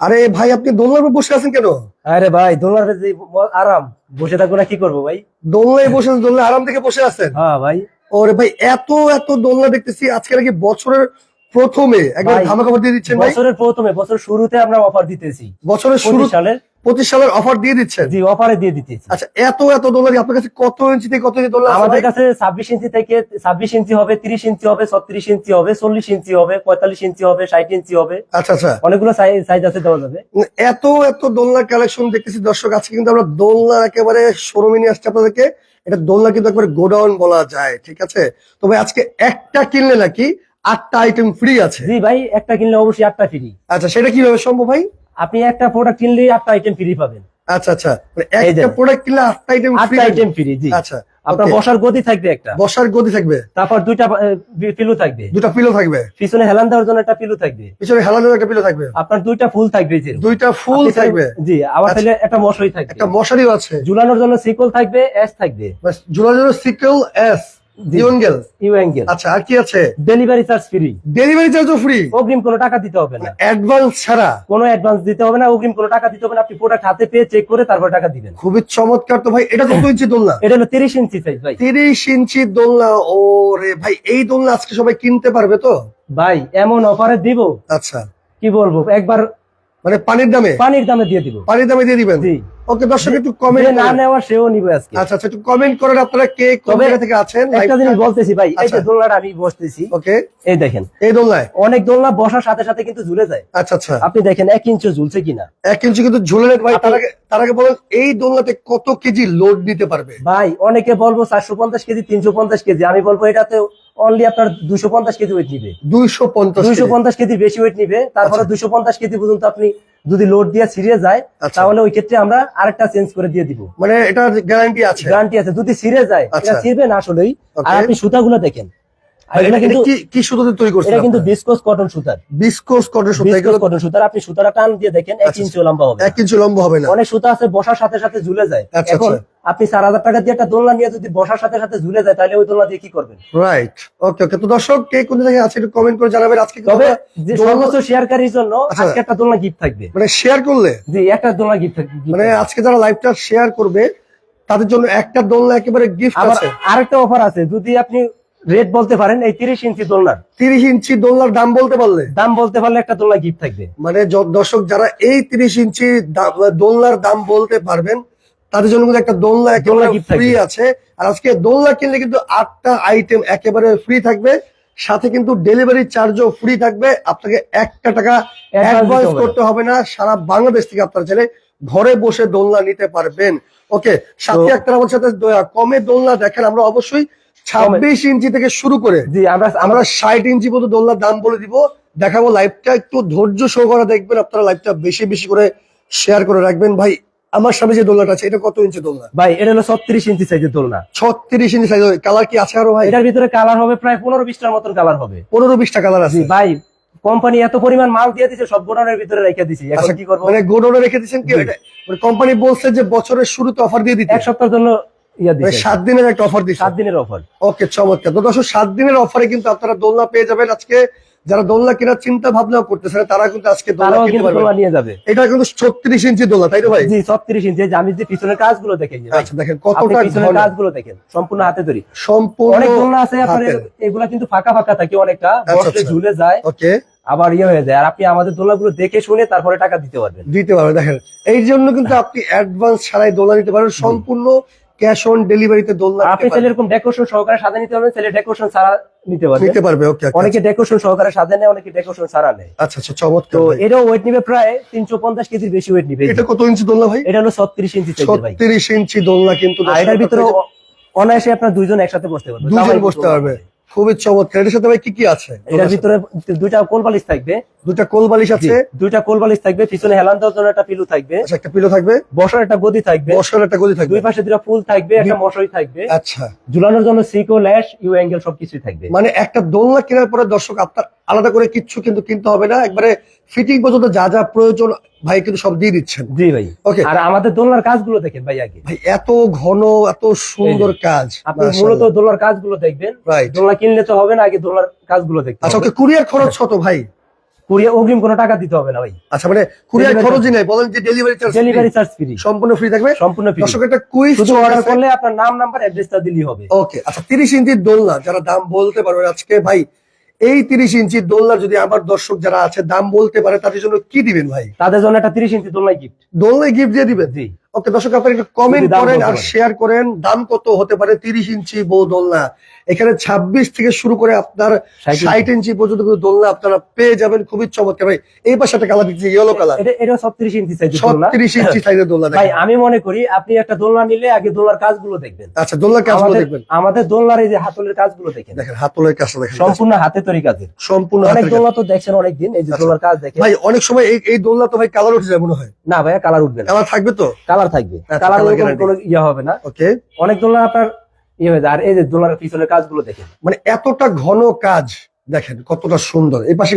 আরে ভাই আপনি দোলনার উপর বসে আছেন কেন? আরে ভাই দোলনার যে আরাম। বসে থাকব না কি করব ভাই? দোলনায় বসে দোলনা দোলনায় আরাম থেকে বসে আছেন? হ্যাঁ ভাই। ওরে ভাই এত এত দোলনা দেখতেছি আজকে নাকি বছরের প্রথমে। একবার ধামাকা ধামা দিয়ে দিচ্ছেন ভাই। বছরের প্রথমে বছরের শুরুতে আমরা অফার দিতেছি। বছরের শুরু সালের পঁচিশ সালের অফার দিয়ে দিচ্ছেন? জি অফারে দিয়ে দিতেছি। আচ্ছা এত এত দোলনা আপনার কাছে কত ইঞ্চি থেকে কত ইঞ্চি দোলনা আমাদের কাছে ছাব্বিশ ইঞ্চি থেকে ছাব্বিশ ইঞ্চি হবে তিরিশ ইঞ্চি হবে ছত্রিশ ইঞ্চি হবে চল্লিশ ইঞ্চি হবে পঁয়তাল্লিশ ইঞ্চি হবে ষাট ইঞ্চি হবে। আচ্ছা আচ্ছা। অনেকগুলো সাইজ আছে দেওয়া যাবে। এত এত দোলনার কালেকশন দেখতেছি দর্শক আজকে কিন্তু আমরা দোলনা একেবারে শোরুমে নিয়ে আসছি আপনাদেরকে। এটা দোলনা কিন্তু একবারে গোডাউন বলা যায় ঠিক আছে? তবে আজকে একটা কিনলে নাকি আটটা আইটেম ফ্রি আছে? জি ভাই একটা কিনলে অবশ্যই আটটা ফ্রি আচ্ছা সেটা কীভাবে সম্ভব ভাই? আপনি একটা প্রোডাক্ট কিনলে আটটা আইটেম ফ্রি পাবেন। আচ্ছা আচ্ছা। মানে। একটা প্রোডাক্ট কিনলে আটটা আইটেম ফ্রি আটটা আইটেম ফ্রি জি। আচ্ছা আপনার। বসার গদি থাকবে একটা। বসার গদি থাকবে? তারপর দুইটা পিলু থাকবে। দুটা পিলো থাকবে? পিছনে হেলান দেওয়ার জন্য একটা পিলু থাকবে। পিছনে হেলানোর একটা পিলো থাকবে? আপনার দুইটা ফুল থাকবে যে। দুইটা ফুল থাকবে? জি আবার আচ্ছা। তাহলে একটা মশারি থাকবে। একটা মশারিও আছে। ঝুলানোর জন্য সিকল থাকবে এস থাকবে। জোড়া জোড়া সিকেল এস আচ্ছা আর কি আছে? ডেলিভারি চার্জ ফ্রি ডেলিভারি চার্জও ফ্রি অগ্রিম কোনো টাকা দিতে হবে না। অ্যাডভান্স ছাড়া? কোনো অ্যাডভান্স দিতে হবে না অগ্রিম কোনো টাকা দিতে হবে না। আপনি প্রোডাক্ট হাতে পেয়ে চেক করে তারপর টাকা দিবেন। খুবই চমৎকার তো ভাই এটা কত ইঞ্চি দোলনা। এটা হলো তিরিশ ইঞ্চি সাইজ ভাই। তিরিশ ইঞ্চি দোলনা ও রে ভাই এই দোলনা আজকে সবাই কিনতে পারবে তো? ভাই এমন অফারে দিব। আচ্ছা। কি বলব একবার মানে পানির দামে? পানির দামে দিয়ে দিব। পানির দামে দিয়ে দিবেন? ওকে দর্শক একটু কমেন্ট না নেওয়া সেও নিবে আজকে। আচ্ছা আচ্ছা একটু কমেন্ট করেন আপনারা কে কোন জায়গা থেকে আছেন? একটা জিনিস বলতেছি ভাই এই যে আচ্ছা। দোলনাটা আমি বসতেছি ওকে। এই দেখেন। এই দোলনায়? অনেক দোলনা বসার সাথে সাথে কিন্তু ঝুলে যায়। আচ্ছা আচ্ছা। আপনি দেখেন এক ইঞ্চি ঝুলছে কিনা? এক ইঞ্চি কিন্তু ঝুলে নেই। ভাই তার আগে তার আগে বলেন এই দোলনাতে কত কেজি লোড নিতে পারবে? ভাই অনেকে বলব চারশো পঞ্চাশ কেজি তিনশো পঞ্চাশ কেজি। আমি বলব এটাতে অনলি আপনার দুশো পঞ্চাশ কেজি ওয়েট নিবে। দুইশো পঞ্চাশ দুইশো পঞ্চাশ কেজি বেশি ওয়েট নিবে। তারপরে দুশো পঞ্চাশ কেজি পর্যন্ত আপনি যদি লোড দিয়ে ছিঁড়ে যায় আচ্ছা। তাহলে ওই ক্ষেত্রে আমরা আরেকটা চেঞ্জ করে দিয়ে দিব। মানে এটা গ্যারান্টি আছে? গ্যারান্টি আছে। যদি সিরে যায় আচ্ছা। এটা সিরবে না আসলেই। আর. আপনি সুতাগুলো দেখেন। এটা এটা কিন্তু কি কি তৈরি করছেন এটা কিন্তু? কটন সুতার। বিস্কোস কটন সুতো এগুলো কটন সুতার আপনি সুতাটা টান দিয়ে দেখেন আচ্ছা, ইঞ্চি লম্বা হবে ইঞ্চি লম্বা হবে না। অনেক সুতা আছে বসার সাথে সাথে ঝুলে যায়। আচ্ছা, এখন আচ্ছা। আপনি চার হাজার টাকা দিয়ে একটা দোলনা নিয়ে যদি বসার সাথে সাথে ঝুলে যায় তাহলে ওই দোলনা দিয়ে কি করবেন? রাইট ওকে ওকে তো দর্শক কে কোন জায়গায় আছে একটু কমেন্ট করে জানাবেন। আজকে তবে সর্বোচ্চ শেয়ারকারীর জন্য। আজকে একটা দোলনা গিফট থাকবে। মানে শেয়ার করলে? জি একটা দোলনা গিফট থাকবে মানে আজকে যারা লাইভটা শেয়ার করবে তাদের জন্য একটা দোলনা একেবারে গিফট আছে। আরেকটা অফার আছে। যদি আপনি রেট বলতে পারেন এই তিরিশ ইঞ্চি দোলনার। তিরিশ ইঞ্চি দোলনার দাম বলতে পারলে? দাম বলতে পারলে একটা দোলনা গিফট থাকবে। মানে দর্শক যারা এই তিরিশ ইঞ্চি দোলনার দাম বলতে পারবেন তাদের জন্য কিন্তু একটা দোলনা দোলনা ফ্রি আছে। আর আজকে দোলনা কিনলে কিন্তু আটটা আইটেম একেবারে ফ্রি থাকবে। সাথে কিন্তু ডেলিভারি চার্জও ফ্রি থাকবে। আপনাকে একটা টাকা অ্যাডভান্স করতে হবে না। সারা বাংলাদেশ থেকে আপনারা চাইলে ঘরে বসে দোলনা নিতে পারবেন। ওকে সাথে একটা আমার সাথে কমে দোলনা দেখেন আমরা অবশ্যই। ছাব্বিশ ইঞ্চি থেকে শুরু করে জি আমরা ষাট ইঞ্চি পর্যন্ত দোলনার দাম বলে দিব। দেখাবো লাইভটা একটু ধৈর্য সহকারে দেখবেন আপনারা লাইভটা বেশি বেশি করে শেয়ার করে রাখবেন। ভাই আমার সামনে যে দোলনাটা আছে এটা কত ইঞ্চি দোলনা? ভাই এটা হলো ছত্রিশ ইঞ্চি সাইজের দোলনা। ছত্রিশ ইঞ্চি সাইজ কালার কি আছে আরও ভাই? এটার ভিতরে কালার হবে প্রায় পনেরো বিশটার মতন কালার হবে। পনেরো বিশটা কালার আছে। ভাই কোম্পানি এত পরিমাণ মাল দিয়ে দিছে সব গোডাউনের ভিতরে রেখে দিছি। এখন আচ্ছা কি করব? মানে গোডাউনে রেখে দিচ্ছেন কি? মানে কোম্পানি বলছে যে বছরের শুরুতে অফার দিয়ে দিতে। এক সপ্তাহের জন্য সাত দিনের একটা অফার দিচ্ছে সাত দিনের অফার ওকে চমৎকার। তো দর্শক সাত দিনের অফারে কিন্তু আপনারা দোলনা পেয়ে যাবেন। আজকে যারা দোলনা কেনার চিন্তা ভাবনা করতেছেন তারা কিন্তু আজকে দোলনা নিয়ে যাবে। এটা কিন্তু ছত্রিশ ইঞ্চি দোলনা তাই তো ভাই? জি ছত্রিশ ইঞ্চি। যে আমি যে পিছনের কাজগুলো দেখেন আচ্ছা দেখেন আপনি কতটা পিছনের কাজগুলো দেখেন সম্পূর্ণ হাতে তৈরি। সম্পূর্ণ অনেক দোলনা আছে আপনার এগুলা কিন্তু ফাঁকা ফাঁকা থাকে অনেকটা আচ্ছা, বসলে আচ্ছা। ঝুলে যায় ওকে। আবার ইয়ে হয়ে যায়। আর আপনি আমাদের দোলনাগুলো দেখে শুনে তারপরে টাকা দিতে পারবেন। দিতে পারবেন। দেখেন এই জন্য কিন্তু আপনি অ্যাডভান্স ছাড়াই দোলনা নিতে পারবেন সম্পূর্ণ ক্যাশ অন ডেলিভারিতে দোলনা আপনি চাইলে এরকম ডেকোরেশন সহকারে সাজা নিতে পারবেন চাইলে ডেকোরেশন ছাড়া নিতে পারবেন নিতে পারবে ওকে অনেকে ডেকোরেশন সহকারে সাজা নেয় অনেকে ডেকোরেশন ছাড়া নেয়। আচ্ছা আচ্ছা চমৎকার তো এরও এটাও ওয়েট নিবে প্রায় তিনশো পঞ্চাশ কেজির বেশি ওয়েট নিবে। এটা কত ইঞ্চি দোলনা ভাই? এটা হলো ছত্রিশ ইঞ্চি সাইজের ভাই। ছত্রিশ ইঞ্চি দোলনা কিন্তু এটার ভিতরে অনায়াসে আপনার দুইজন একসাথে বসতে পারবে। দুইজন বসতে পারবে। হবে। খুবই চমৎকার। এটার সাথে ভাই কি কি আছে? এটার ভিতরে দুইটা কোল বালিশ থাকবে। দুইটা কোল বালিশ আছে। দুইটা কোল বালিশ থাকবে পিছনে হেলান দেওয়ার জন্য একটা পিলু থাকবে। আচ্ছা একটা পিলো থাকবে। বসার একটা গদি থাকবে। বসার একটা গদি থাকবে। দুই পাশে দুটো ফুল থাকবে একটা মশারি থাকবে। আচ্ছা। ঝুলানোর জন্য সিকো ল্যাশ ইউ অ্যাঙ্গেল সবকিছুই থাকবে। মানে একটা দোলনা কেনার পরে দর্শক আপনার আলাদা করে কিচ্ছু কিন্তু কিনতে হবে না। একবারে ফিটিং পর্যন্ত যা যা প্রয়োজন ভাই কিন্তু সব দিয়ে দিচ্ছেন। জি ভাই। ওকে আর আমাদের দোলনার কাজগুলো দেখেন ভাই আগে। ভাই এত ঘন এত সুন্দর কাজ। আপনি মূলত দোলনার কাজগুলো দেখবেন। দোলনা কিনলে তো হবে না আগে দোলনার কাজগুলো দেখতে আচ্ছা ওকে কুরিয়ার খরচ কত ভাই? কুরিয়ার অগ্রিম কোনো টাকা দিতে হবে না ভাই। আচ্ছা মানে কুরিয়ার খরচই নাই বলেন যে delivery charge delivery charge free সম্পূর্ণ ফ্রি থাকবে? সম্পূর্ণ ফ্রি দর্শক একটা কুইজ শুধু অর্ডার করলে আপনার নাম নাম্বার অ্যাড্রেসটা দিলেই হবে। ওকে আচ্ছা তিরিশ ইঞ্চির দোলনা যারা দাম বলতে পারবে আজকে ভাই এই তিরিশ ইঞ্চি দোলনা যদি আমার দর্শক যারা আছে দাম বলতে পারে তাদের জন্য কি দিবেন ভাই? তাদের জন্য একটা তিরিশ ইঞ্চি দোলনায় গিফট দোলনায় গিফট দিয়ে দিবেন? জি। ওকে দর্শক আপনারা একটু কমেন্ট করেন আর শেয়ার করেন। দাম কত হতে পারে? তিরিশ ইঞ্চি বউ দোলনা এখানে ছাব্বিশ থেকে শুরু করে আপনার 60 ষাট ইঞ্চি পর্যন্ত কিন্তু দোলনা আপনারা পেয়ে যাবেন। খুবই চমৎকার। ভাই এই পাশে একটা কালার দিচ্ছে ইয়েলো কালার এটা ছত্রিশ ইঞ্চি দোলনা। ছত্রিশ ইঞ্চি সাইজের দোলনা ভাই আমি মনে করি আপনি একটা দোলনা নিলে আগে দোলনার কাজগুলো দেখবেন। আচ্ছা দোলনার কাজগুলো দেখবেন। আমাদের দোলনার এই যে হাতলের কাজগুলো দেখেন। দেখেন হাতলের কাজটা দেখেন। সম্পূর্ণ হাতে তৈরি কাজের। সম্পূর্ণ অনেক দোলনা তো দেখছেন অনেকদিন এই যে আচ্ছা। দোলনার কাজ দেখেন। ভাই অনেক সময় এই দোলনা তো ভাই কালার উঠে যায় মনে হয়। না ভাইয়া কালার উঠবে না। কালার থাকবে তো? কালার থাকবে। আচ্ছা, কালার। কোনো ইয়ে হবে না। ওকে অনেক দোলনা আপনার ইয়ে হয়ে যায়। আর এই যে দোলনার পিছনের কাজগুলো দেখেন। মানে এতটা ঘন কাজ দেখেন কতটা সুন্দর। এই পাশে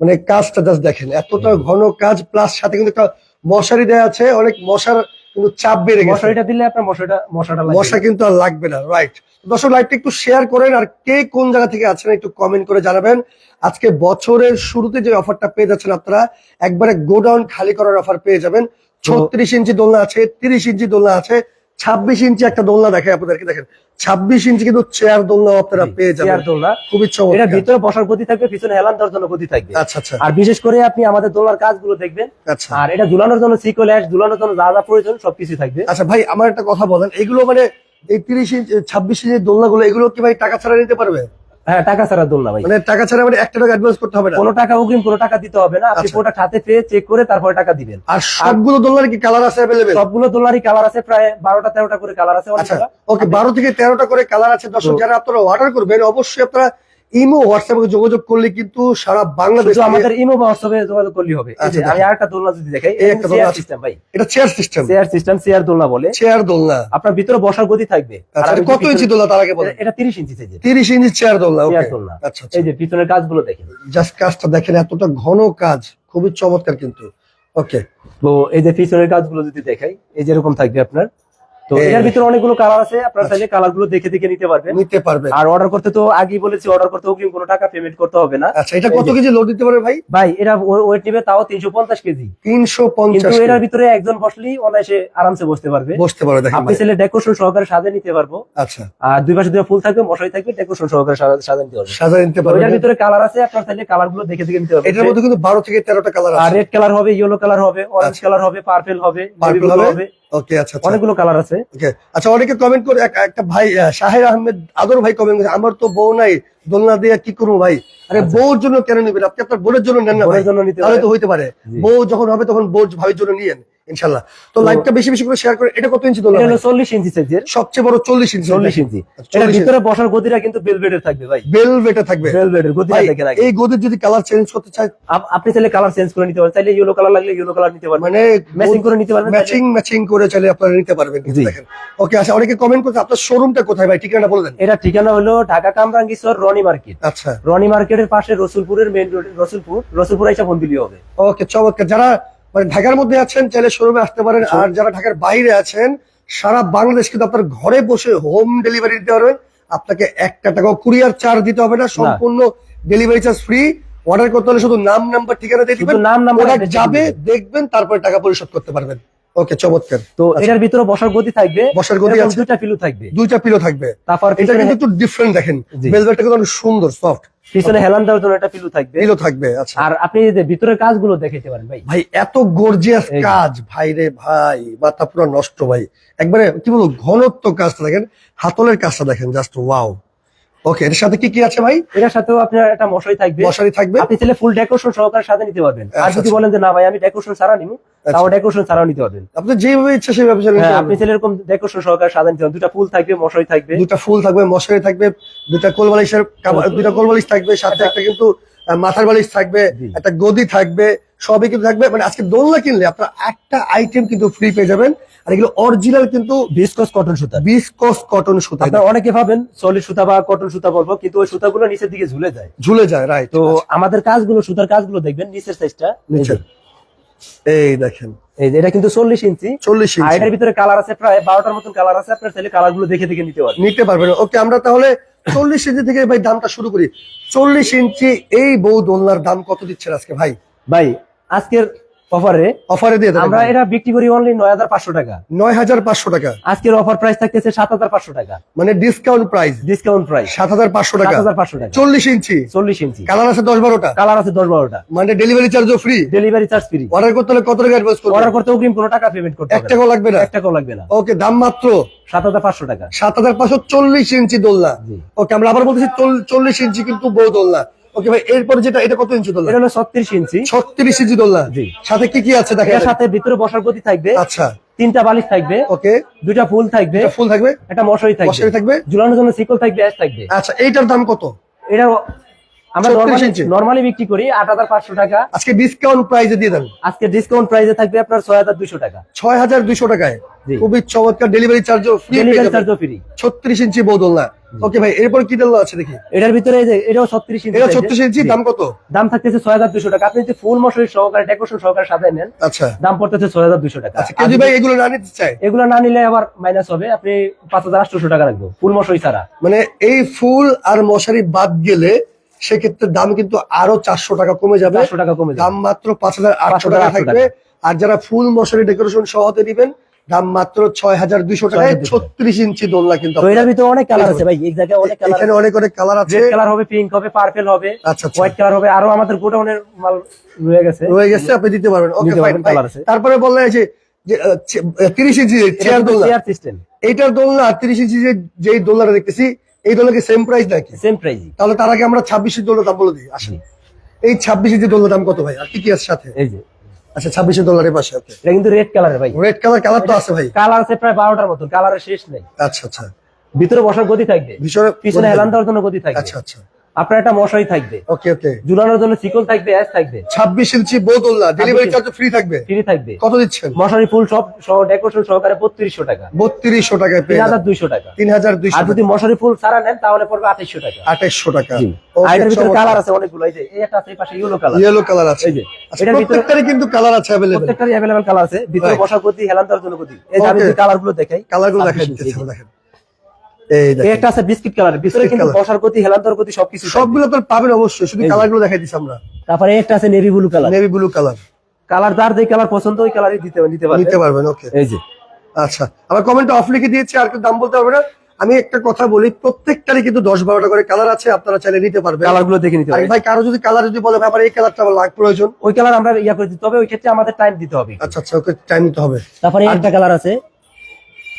মানে কাজটা জাস্ট দেখেন এতটা ঘন কাজ প্লাস সাথে কিন্তু একটা মশারি দেওয়া আছে। অনেক মশার কিন্তু চাপ বেড়ে গেছে। মশারিটা দিলে আপনার মশারিটা মশাটা লাগবে। মশা কিন্তু আর লাগবে না রাইট দর্শক লাইভটা একটু শেয়ার করেন আর কে কোন জায়গা থেকে আছেন একটু কমেন্ট করে জানাবেন। আজকে বছরের শুরুতে যে অফারটা পেয়ে যাচ্ছেন আপনারা একবারে গোডাউন খালি করার অফার পেয়ে যাবেন। ছত্রিশ ইঞ্চি দোলনা আছে তিরিশ ইঞ্চি দোলনা আছে ছাব্বিশ ইঞ্চি একটা দোলনা দেখে আপনাদেরকে দেখেন। ছাব্বিশ ইঞ্চি কিন্তু চেয়ার দোলনা আপনারা পেয়ে চেয়ার যাবেন দোলনা। খুবই এটা ভিতরে বসার গতি থাকবে পিছনে হেলান দেওয়ার জন্য গতি থাকবে। আচ্ছা আচ্ছা। আর বিশেষ করে আপনি আমাদের দোলনার কাজগুলো দেখবেন। আচ্ছা। আর এটা ঝুলানোর জন্য সিকো ল্যাশ ঝুলানোর জন্য যা যা প্রয়োজন সবকিছু থাকবে। আচ্ছা ভাই আমার একটা কথা বলেন। এগুলো মানে এই তিরিশ ইঞ্চি ছাব্বিশ ইঞ্চি দোলনা গুলো এগুলো কি ভাই টাকা ছাড়া নিতে পারবে? হ্যাঁ টাকা ছাড়া দোলনা ভাই। মানে টাকা ছাড়া মানে একটা টাকা অ্যাডভান্স করতে হবে না? কোনো টাকা অগ্রিম কোনো টাকা দিতে হবে না। আপনি আচ্ছা। প্রোডাক্ট হাতে পেয়ে চেক করে তারপরে টাকা দিবেন। আর সবগুলো দোলনার কি কালার আছে অ্যাভেলেবেল সবগুলো দোলনারই কালার আছে প্রায় বারোটা তেরোটা করে কালার আছে। আচ্ছা ওকে বারো থেকে তেরোটা করে কালার আছে। দর্শক যারা আপনারা অর্ডার করবেন অবশ্যই আপনারা ইমো হোয়াটসঅ্যাপে যোগাযোগ করলে কিন্তু সারা বাংলাদেশ আমাদের ইমো বা হোয়াটসঅ্যাপে যোগাযোগ করলে হবে। আচ্ছা, আমি আরেকটা দোলনা যদি দেখাই এই একটা দোলনা সিস্টেম ভাই। এটা chair system chair system chair দোলনা বলে। চেয়ার দোলনা। আপনার ভিতরে বসার গতি থাকবে। আর আচ্ছা কত ইঞ্চি দোলনা তার আগে বলেন। এটা- এটা তিরিশ ইঞ্চি সাইজের তিরিশ ইঞ্চি চেয়ার দোলনা ওকে চেয়ার দোলনা। আচ্ছা আচ্ছা। এই যে পিছনের কাজগুলো দেখেন। জাস্ট কাজটা দেখেন এতটা ঘন কাজ খুবই চমৎকার কিন্তু। ওকে তো এই যে পিছনের কাজগুলো যদি দেখাই এই যে এরকম থাকবে আপনার। তো এই- এর ভিতরে অনেকগুলো কালার আছে আপনার চাইলে কালারগুলো দেখে দেখে নিতে পারবেন। নিতে পারবে আর অর্ডার করতে তো আগেই বলেছি অর্ডার করতে অগ্রিম কোনো টাকা পেমেন্ট করতে হবে না। আচ্ছা এটা কত কেজি লোড দিতে পারবে ভাই? ভাই এরা ওয়েট নেবে তাও তিনশো পঞ্চাশ কেজি। তিনশো কিন্তু পঞ্চাশ এটার ভিতরে একজন বসলেই অনায়াসে আরামসে বসতে পারবে। বসতে পারবে দেখেন আপনি। চাইলে ডেকোরেশন সহকারে সাজে নিতে পারব। আচ্ছা। আর দুই পাশে দুই ফুল থাকবে মশারি থাকবে ডেকোরেশন সহকারে সাজা- সাজা নিতে পারবে। সাজা নিতে পারবে এটার ভিতরে কালার আছে আপনার চাইলে কালারগুলো দেখে দেখে নিতে পারবে এটার মধ্যে কিন্তু বারো থেকে তেরোটা কালার আছে। আর রেড কালার হবে ইয়েলো কালার হবে অরেঞ্জ আচ্ছা। কালার হবে পার্পেল হবে। হবে? ওকে আচ্ছা আচ্ছা। অনেকগুলো কালার আছে। ওকে আচ্ছা অনেকে কমেন্ট করে একটা ভাই শাহের আহমেদ আদর ভাই কমেন্ট করে আমার তো বউ নাই দোলনা দিয়ে কি করব ভাই? আরে আচ্ছা। বউর জন্য কেন নেবেন? আপনি আপনার বোনের জন্য নেন না বোনের জন্য নিতে তাহলে তো হইতে পারে। বউ যখন হবে তখন বউ ভাইয়ের জন্য নিয়েন। ইনশাল্লাহ তো লাইভটা বেশি বেশি করে শেয়ার করে এটা কত ইঞ্চি এটা হলো ভাই? চল্লিশ ইঞ্চি সাইজের সবচেয়ে বড় চল্লিশ ইঞ্চি চল্লিশ ইঞ্চি। আচ্ছা, 40 ভিতরে বসার গতিটা কিন্তু বেলভেটের থাকবে ভাই। বেলভেটে থাকবে। বেলভেটের ভাই দেখেন আগে এই গদির যদি কালার চেঞ্জ করতে চায় আপনি চাইলে কালার চেঞ্জ করে নিতে পারেন। চাইলে ইয়েলো কালার লাগলে ইয়েলো কালার নিতে পারবেন। মানে ম্যাচিং করে নিতে পারবেন ম্যাচিং ম্যাচিং করে চাইলে আপনারা নিতে পারবেন। দেখেন। ওকে আচ্ছা অনেকে কমেন্ট করছে আপনার শোরুমটা কোথায় ভাই? ঠিকানা বলে দেন। এটা ঠিকানা হলো ঢাকা কামরাঙ্গীশ্বর রনি মার্কেট। আচ্ছা। রনি মার্কেটের পাশে রসুলপুরের মেইন রোড রসুলপুর রসুলপুর আইসা ফোন দিলেই হবে। ওকে চমৎকার। যারা মানে ঢাকার মধ্যে আছেন চাইলে শোরুমে আসতে পারেন। আর যারা ঢাকার বাইরে আছেন সারা বাংলাদেশ কিন্তু আপনার ঘরে বসে হোম ডেলিভারি দিতে পারবেন। আপনাকে একটা টাকা কুরিয়ার চার্জ দিতে হবে না সম্পূর্ণ ডেলিভারি চার্জ ফ্রি অর্ডার করতে হলে শুধু নাম নাম্বার ঠিকানা দিয়ে দিবেন। নাম নাম্বার যাবে দেখবেন তারপরে টাকা পরিশোধ করতে পারবেন। ওকে চমৎকার। তো এটার ভিতরে বসার গতি থাকবে বসার এরকম আছে। দুইটা পিলু থাকবে। দুইটা পিলো থাকবে। তারপর এটা কিন্তু একটু ডিফারেন্ট দেখেন। জি। ভেলভেটটা কিন্তু অনেক সুন্দর সফট পিছনে হেলান দেওয়ার জন্য একটা পিলু থাকবে। পিলো থাকবে আচ্ছা। আর আপনি যে ভিতরের কাজগুলো দেখাইতে পারেন ভাই। ভাই এত গর্জিয়াস। কাজ। ভাই রে ভাই মাথা পুরো নষ্ট ভাই। একবারে কি বলব ঘনত্ব কাজটা দেখেন হাতলের কাজটা দেখেন জাস্ট ওয়াও ওকে এর সাথে কি কি আছে ভাই? এটার সাথেও আপনার একটা মশারি থাকবে। মশারি থাকবে? আপনি চাইলে ফুল ডেকোরেশন সহকারে সাথে নিতে পারবেন। আর আচ্ছা, যদি আচ্ছা। বলেন যে না ভাই আমি ডেকোরেশন ছাড়া নিব তাও ডেকোরেশন ছাড়াও নিতে পারবেন। আপনি যেভাবে ইচ্ছা সেভাবে হ্যাঁ আপনি। চাইলে এরকম ডেকোরেশন সহকারে সাদা নিতে পারবেন। দুটা ফুল থাকবে মশারি থাকবে। দুটা ফুল থাকবে মশারি থাকবে দুটা কোল বালিশের কাবা- দুটা কোল বালিশ থাকবে সাথে একটা কিন্তু মাথার বালিশ থাকবে একটা গদি থাকবে সবই কিন্তু থাকবে। মানে আজকে দোলনা কিনলে আপনার একটা আইটেম কিন্তু ফ্রি পেয়ে যাবেন। আর এগুলো অরিজিনাল কিন্তু ভিসকস কটন সুতা। কটন সুতা। আপনার অনেকে ভাবেন সুতা বা কটন সুতা বলব কিন্তু ওই সুতাগুলো নিচের দিকে ঝুলে যায়। ঝুলে যায় রাইট তো আমাদের কাজগুলো সুতার কাজগুলো দেখবেন নিচের সাইজটা নিচে। এই দেখেন। এই যে এটা কিন্তু চল্লিশ ইঞ্চি। চল্লিশ ইঞ্চি। এটার ভিতরে কালার আছে প্রায় বারোটার মতন কালার আছে আপনার চাইলে কালারগুলো দেখে দেখে নিতে পারবেন। নিতে পারবেন। ওকে আমরা তাহলে চল্লিশ ইঞ্চি থেকে ভাই দামটা শুরু করি। চল্লিশ ইঞ্চি এই বউ দোলনার দাম কত দিচ্ছেন আজকে ভাই? ভাই আজকের অফারে অফারে দিয়ে আমরা এটা বিক্রি করি অনলি নয় হাজার পাঁচশো টাকা। নয় হাজার পাঁচশো টাকা। আজকের অফার প্রাইস থাকতেছে সাত হাজার পাঁচশো টাকা। মানে ডিসকাউন্ট প্রাইস ডিসকাউন্ট প্রাইস সাত হাজার পাঁচশো টাকা। হাজার পাঁচশো টাকা। চল্লিশ ইঞ্চি। চল্লিশ ইঞ্চি। কালার আছে দশ বারোটা। কালার আছে দশ বারোটা। মানে ডেলিভারি চার্জও free delivery charge free order করতে হলে কত টাকা অ্যাডভান্স করবে অর্ডার করতে অগ্রিম কোনো টাকা পেমেন্ট করতে এক হবে টাকাও লাগবে না? এক টাকাও লাগবে না। ওকে দাম মাত্র সাত হাজার পাঁচশো টাকা। সাত হাজার পাঁচশো চল্লিশ ইঞ্চি দোলনা। ওকে আমরা আবার বলতেছি চল- চল্লিশ ইঞ্চি কিন্তু বউ দোলনা। ওকে ভাই এরপরে যেটা এটা কত ইঞ্চি দোলনা এটা হলো ছত্রিশ ইঞ্চি। ছত্রিশ ইঞ্চি দোলনা জি। সাথে কি কি আছে দেখেন এর সাথে ভিতরে বসার গতি থাকবে। আচ্ছা। তিনটা বালিশ থাকবে। ওকে দুইটা ফুল থাকবে। ফুল থাকবে? একটা মশারি মশারি থাকবে? থাকবে ঝুলানোর জন্য সিকল থাকবে অ্যাশ থাকবে। আচ্ছা এইটার দাম কত? এটা আমরা 36 নরমালি বিক্রি করি আট হাজার পাঁচশো টাকা। আজকে ডিসকাউন্ট প্রাইজে দিয়ে দেন। আজকে ডিসকাউন্ট প্রাইসে থাকবে আপনার ছয় হাজার দুইশো টাকা। ছয় হাজার দুইশো টাকায়। খুবই চমৎকার ডেলিভারি চার্জও ফ্রি ডেলিভারি চার্জও ফ্রি ছত্রিশ ইঞ্চি বউ দোলনা ওকে ভাই এরপর কি দোলনা আছে দেখি। এটার ভিতরে এই যে এটাও ছত্রিশ ইঞ্চি এটা ছত্রিশ ইঞ্চি দাম কত? দাম থাকতেছে ছয় হাজার দুশো টাকা। আপনি যদি ফুল মশারি সহকারে ডেকোরেশন সহকারে সাজাই নেন আচ্ছা। দাম পড়তেছে ছয় হাজার দুশো টাকা। আচ্ছা যদি ভাই এগুলো না নিতে চায়? এগুলো না নিলে আবার মাইনাস হবে। আপনি পাঁচ হাজার আটশোশো টাকা রাখব ফুল মশারি ছাড়া। মানে এই ফুল আর মশারি বাদ গেলে সেক্ষেত্রে দাম কিন্তু আরও চারশো টাকা কমে যাবে। টাকা কমে দাম মাত্র পাঁচ হাজার আটশো টাকা থাকবে। আর যারা ফুল মশারি ডেকোরেশন সহতে দিবেন দাম মাত্র ছয় হাজার দুইশো টাকায় ছত্রিশ ইঞ্চি দোলনা কিন্তু এটার ভিতরে অনেক কালার আছে ভাই এই জায়গায় অনেক এখানে অনেক অনেক কালার আছে। কালার হবে পিঙ্ক হবে পার্পেল হবে আচ্ছা আচ্ছা। হোয়াইট কালার হবে আরও আমাদের গোডাউনের মাল রয়ে গেছে। রয়ে গেছে আপনি দিতে পারবেন। Okay fine. তারপরে বললেন যে তিরিশ ইঞ্চি চেয়ার দোলনা। এইটার দোলনা তিরিশ ইঞ্চি যে যেই দোলনাটা দেখতেছি এই দোলনা কি সেম প্রাইস নাকি? সেম প্রাইস তাহলে তার আগে আমরা ছাব্বিশ ইঞ্চি দোলনার দাম বলে দিই আসেন। এই ছাব্বিশ যে দলের দাম কত ভাই? আর কি কি আছে সাথে? এই যে। আচ্ছা ছাব্বিশ ডলারের পাশে আছে। এটা কিন্তু রেড কালারের ভাই। রেড কালার কালার তো আছে ভাই। কালার আছে প্রায় বারোটার মতন কালারের শেষ নেই। আচ্ছা আচ্ছা। ভিতরে বসার গতি থাকবে। ভিতরে পিছনে হেলান দেওয়ার জন্য গতি থাকবে। আচ্ছা আচ্ছা। আপনার একটা মশারি থাকবে। ওকে ওকে। ঝুলানোর জন্য সিকল থাকবে অ্যাশ থাকবে। ছাব্বিশ ইঞ্চি বোতলনা ডেলিভারি চার্জ ফ্রি থাকবে? ফ্রি থাকবে। কত দিচ্ছেন? মশারি ফুল সব সহ ডেকোরেশন সহকারে বত্রিশশো টাকা। বত্রিশশো টাকায় তিন পেয়ে হাজার দুইশো টাকা। তিন হাজার দুইশো আর যদি মশারি ফুল সারা নেন তাহলে পড়বে আঠাইশো টাকা। আঠাইশশো টাকা। জি। আর এটার ভিতরে কালার আছে অনেকগুলো। এই যে এই একটা আছে পাশে ইয়েলো কালার ইয়েলো কালার আছে। এই যে আচ্ছা, এটার ভিতরে প্রত্যেকটারই কিন্তু কালার আছে অ্যাভেলেবেল প্রত্যেকটারই অ্যাভেলেবল কালার আছে। ভিতরে. বসার গতি হেলান দেওয়ার জন্য গতি। এই যে আমি Okay. যদি কালারগুলো দেখাই কালারগুলো দেখা 26 ইঞ্চি, দিতেছে এই যে। দেখেন। এই এই দেখেন। একটা আছে বিস্কিট কালার ভিতরে কিন্তু বসার গতি হেলান গতি সবকিছু সবগুলো তো পাবেন অবশ্যই শুধু এই যে। কালারগুলো দেখাই দিচ্ছি আমরা। তারপরে একটা আছে navy blue colour navy blue colour colour যার যে কালার পছন্দ ওই কালারই দিতে নিতে পারবে নিতে পারবেন ওকে এই যে। আচ্ছা আমার কমেন্টে অফ লিখে দিয়েছি আর কেউ দাম বলতে পারবে না। আমি একটা কথা বলি প্রত্যেকটারই কিন্তু দশ বারোটা করে কালার আছে আপনারা চাইলে নিতে পারবেন। কালারগুলো দেখে নিতে ভাই কারও যদি কালার যদি বলে আমার এই কালারটা আমার লাগ প্রয়োজন? ওই কালার আমরা ইয়া করে দিতে হবে ওই ক্ষেত্রে আমাদের টাইম দিতে হবে। আচ্ছা আচ্ছা ওকে টাইম নিতে হবে। তারপরে একটা কালার আছে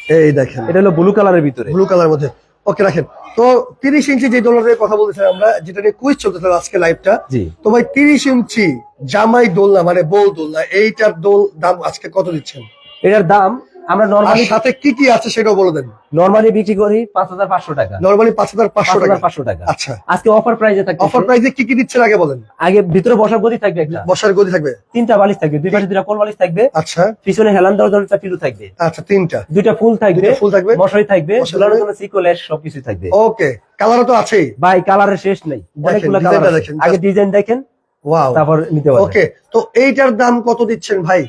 এই দেখেন। এটা হলো ব্লু কালারের ভিতরে। ব্লু কালার মধ্যে। ওকে রাখেন। তো তিরিশ ইঞ্চি যে ডলারের কথা বলতেছিলাম আমরা যেটা নিয়ে কুইজ চলতেছিল আজকে লাইভটা জি। তো ভাই তিরিশ ইঞ্চি জামাই দোলনা মানে বউ দোলনা এইটার দোল দাম আজকে কত দিচ্ছেন? এটার দাম আমরা নর্মালি সাথে কি কি আছে সেটাও বলে দেন। নর্মালি বিক্রি করি পাঁচ হাজার পাঁচশো টাকা। নর্মালি পাঁচ হাজার পাঁচশো টাকা। হাজার পাঁচশো টাকা। আচ্ছা। আজকে অফার প্রাইজে থাকবে অফার প্রাইসে কি কি দিচ্ছেন আগে বলেন। আগে ভিতরে বসার গতি থাকবে একটা। বসার গদি থাকবে। তিনটা বালিশ থাকবে দুই পাশে দুটা কোল বালিশ থাকবে। আচ্ছা। পিছনে হেলান দেওয়ার জন্য পিলু থাকবে। আচ্ছা তিনটা। দুইটা ফুল থাকবে ফুল থাকবে। মশারি থাকবে ঝুলানোর। জন্য সিকোলেস সবকিছু থাকবে। ওকে কালারও তো আছেই। ভাই কালারের শেষ নেই। অনেকগুলো কালার আগে ডিজাইন দেখেন ওয়াও তারপর নিতে পারবেন। ওকে তো এইটার দাম কত দিচ্ছেন ভাই?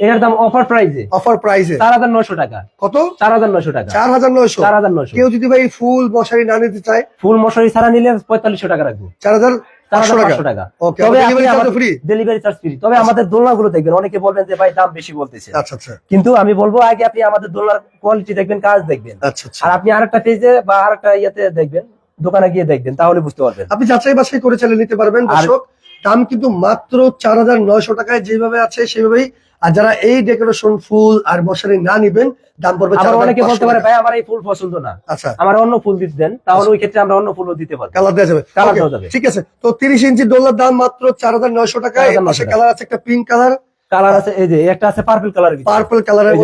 এটার দাম অফার প্রাইজে অফার প্রাইসে চার হাজার নয়শো টাকা। কত? চার হাজার নয়শো টাকা। চার হাজার নয়শো। চার হাজার নয়শো। কেউ যদি ভাই ফুল মশারি না নিতে চায়? ফুল মশারি ছাড়া নিলে পঁয়তাল্লিশশো টাকা রাখব। চার হাজার ডেলিভারি চার্জ ফ্রি তবে আমাদের দেখবেন। অনেকে বলবেন যে ভাই দাম বেশি বলতেছে। আচ্ছা আচ্ছা। কিন্তু আমি বলব আগে আপনি আমাদের দোলনার কোয়ালিটি দেখবেন কাজ দেখবেন। আচ্ছা আচ্ছা। আর আপনি আরেকটা পেজে বা আরেকটা ইয়েতে দেখবেন দোকানে গিয়ে দেখবেন তাহলে বুঝতে পারবেন। আপনি যাচাই বাছাই করে চালিয়ে নিতে পারবেন দর্শক। দাম কিন্তু মাত্র চার হাজার নয়শো টাকায় যেভাবে আছে সেভাবেই আর যারা এই ডেকোরেশন ফুল আর মশারি না নিবেন দাম পড়বে আবার অনেকে বলতে পারে ভাই আমার এই ফুল পছন্দ না। আচ্ছা। আমার অন্য ফুল দিতে দেন তাহলে ওই ক্ষেত্রে আমরা অন্য ফুলও দিতে পারি কালার দেওয়া যাবে। কালার দেওয়া যাবে। ঠিক আছে। তো তিরিশ ইঞ্চি ডলার দাম মাত্র চার হাজার নয়শো 4,900 পাশে টাকা। কালার আছে একটা পিঙ্ক কালার কালার আছে এই যে একটা আছে পার্পল কালার পার্পল কালারের।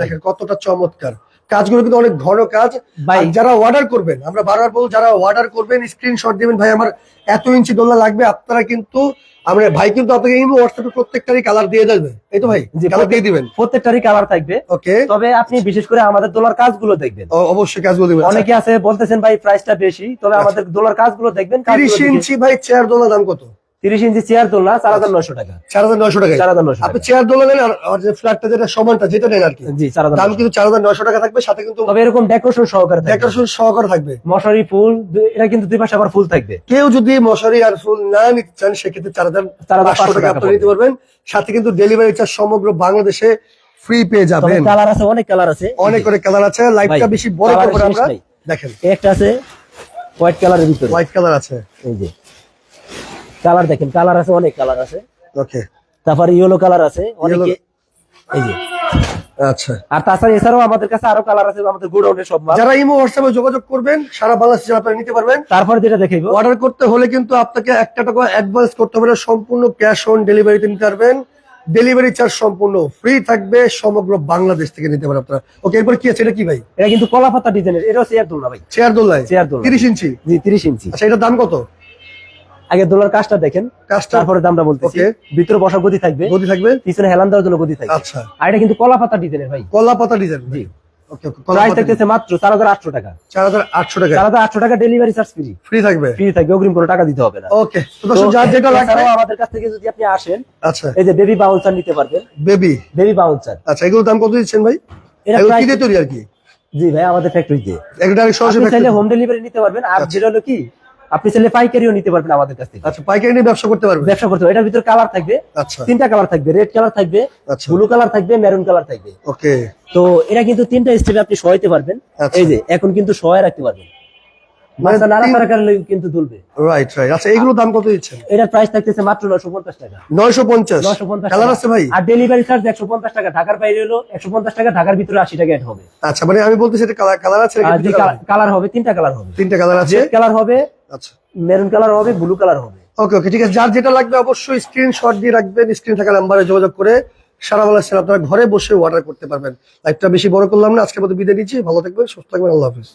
দেখেন। কতটা চমৎকার। কাজগুলো কিন্তু অনেক ঘন কাজ। ভাই। যারা অর্ডার করবেন আমরা বারবার বলব যারা অর্ডার করবেন স্ক্রিনশট দিবেন ভাই আমার এত ইঞ্চি দোলনা লাগবে আপনারা কিন্তু আমরা ভাই কিন্তু আপনাকে এই হোয়াটসঅ্যাপে প্রত্যেকটারই কালার দিয়ে দেবে। এই তো ভাই কালার দিয়ে দিবেন। প্রত্যেকটারই কালার থাকবে। ওকে। তবে আপনি বিশেষ করে আমাদের দোলার কাজগুলো দেখবেন। অবশ্যই কাজগুলো দিবেন অনেকে আছে বলতেছেন ভাই প্রাইসটা বেশি তবে আমাদের দোলার কাজগুলো দেখবেন কাজগুলো তিরিশ দেখে- ইঞ্চি ভাই চেয়ার দোলনা দাম কত? তিরিশ ইঞ্চি চেয়ার হাজার নয়শো টাকা। চার হাজার নয়শো টাকা চার হাজার নয়শো আপনি চেয়ার দোলা নেন আর- যে ফ্ল্যাটটা যেটা সমানটা যেটা নেন আর কি। জি চার হাজার দাম কিন্তু চার হাজার নয়শো টাকা থাকবে সাথে কিন্তু তবে এরকম ডেকোরেশন সহকারে থাকবে। ডেকোরেশন সহকারে থাকবে। মশারি ফুল এটা কিন্তু দুই পাশে আবার ফুল থাকবে। কেউ যদি মশারি আর ফুল না নিতে চান সেক্ষেত্রে চার হাজার 4,500 টাকা আপনি নিতে পারবেন। সাথে কিন্তু ডেলিভারি চার্জ সমগ্র বাংলাদেশে ফ্রি পেয়ে যাবেন। কালার আছে অনেক কালার আছে। অনেক করে কালার আছে। লাইটটা বেশি বড় করে আমরা। দেখেন। একটা আছে হোয়াইট কালারের ভিতরে। হোয়াইট কালার আছে। এই যে। কালার দেখেন কালার আছে অনেক কালার আছে। ওকে তারপরে ইয়েলো কালার আছে অনেকে এই যে। আচ্ছা। আর তাছাড়া এছাড়াও আমাদের কাছে আরও কালার আছে আমাদের গোডাউনের সব মাল। যারা ইমো হোয়াটসঅ্যাপে যোগাযোগ করবেন সারা বাংলাদেশে আপনারা নিতে পারবেন। তারপরে যেটা দেখাইবো। অর্ডার করতে হলে কিন্তু আপনাকে একটা টাকা অ্যাডভান্স করতে হবে সম্পূর্ণ ক্যাশ অন ডেলিভারিতে নিতে পারবেন। ডেলিভারি চার্জ সম্পূর্ণ ফ্রি থাকবে সমগ্র বাংলাদেশ থেকে নিতে পারবেন আপনারা। ওকে এরপর কি আছে এটা কি ভাই? এটা কিন্তু কলা পাতা ডিজাইনের এটাও চেয়ার দোলনা ভাই। চেয়ার দোল্লায় চেয়ার দোলনা তিরিশ ইঞ্চি? জি তিরিশ ইঞ্চি। আচ্ছা এটার দাম কত? আগে দোলার কাজটা দেখেন তারপরে দামটা বলতেছি। ভিতরে বসা গদি থাকবে গদি থাকবে? পিছনে হেলান দেওয়ার জন্য গদি থাকবে। আচ্ছা। আর এটা কিন্তু কলা পাতা ডিজাইনের ভাই। কলা পাতা ডিজাইন জি। ওকে ওকে কলা প্রাইস থাকতেছে মাত্র চার হাজার আটশো টাকা। চার হাজার আটশো টাকা। চার হাজার আটশো টাকা ডেলিভারি চার্জ ফ্রি ফ্রি থাকবে? ফ্রি থাকবে অগ্রিম কোনো টাকা দিতে হবে না। ওকে। তো দর্শক যার যেটা লাগবে আমাদের কাছ থেকে যদি আপনি আসেন আচ্ছা। এই যে বেবি বাউন্সার নিতে পারবেন। বেবি বেবি বাউন্সার আচ্ছা এগুলোর দাম কত দিচ্ছেন ভাই? এটা এগুলো কি দিয়ে তৈরি আর কি? জি ভাই আমাদের ফ্যাক্টরি দিয়ে। হোম ডেলিভারি নিতে পারবেন। আর যেটা হলো কি আপনি চাইলে পাইকারিও নিতে পারবেন আমাদের কাছ থেকে। আচ্ছা পাইকারি নিয়ে ব্যবসা করতে পারবে ব্যবসা করতে এটার ভিতরে কালার থাকবে আচ্ছা। তিনটা কালার থাকবে রেড কালার থাকবে আচ্ছা। ব্লু কালার থাকবে মেরুন কালার থাকবে। ওকে তো এটা কিন্তু তিনটা স্টেপে আপনি সহাইতে পারবেন। আচ্ছা। এই যে এখন কিন্তু সহায় রাখতে পারবেন। মানে মাথা নাড়া তিন- চাড়া করলে কিন্তু দুলবে রাইট রাইট আচ্ছা এগুলো দাম কত দিচ্ছেন? এটার প্রাইস থাকতেছে মাত্র নশো পঞ্চাশ টাকা। নয়শো পঞ্চাশ। নশো পঞ্চাশ কালার আছে ভাই? আর ডেলিভারি চার্জ একশো পঞ্চাশ টাকা। ঢাকার বাইরে হলো একশো পঞ্চাশ টাকা ঢাকার ভিতরে আশি টাকা অ্যাড হবে। আচ্ছা মানে আমি বলতেছি এটা কালার আছে হবে তিনটা কালার হবে। তিনটা কালার আছে? কালার হবে আচ্ছা। মেরুন কালার হবে ব্লু কালার হবে। ওকে ওকে ঠিক আছে। যার যেটা লাগবে অবশ্যই স্ক্রিনশট দিয়ে রাখবেন স্ক্রিন থাকা নাম্বারে যোগাযোগ করে সারা বাংলাদেশে আপনারা ঘরে বসে অর্ডার করতে পারবেন। লাইভটা বেশি বড় করলাম না আজকের মতো বিদায় নিচ্ছি। ভালো থাকবেন সুস্থ থাকবেন আল্লাহ হাফিজ।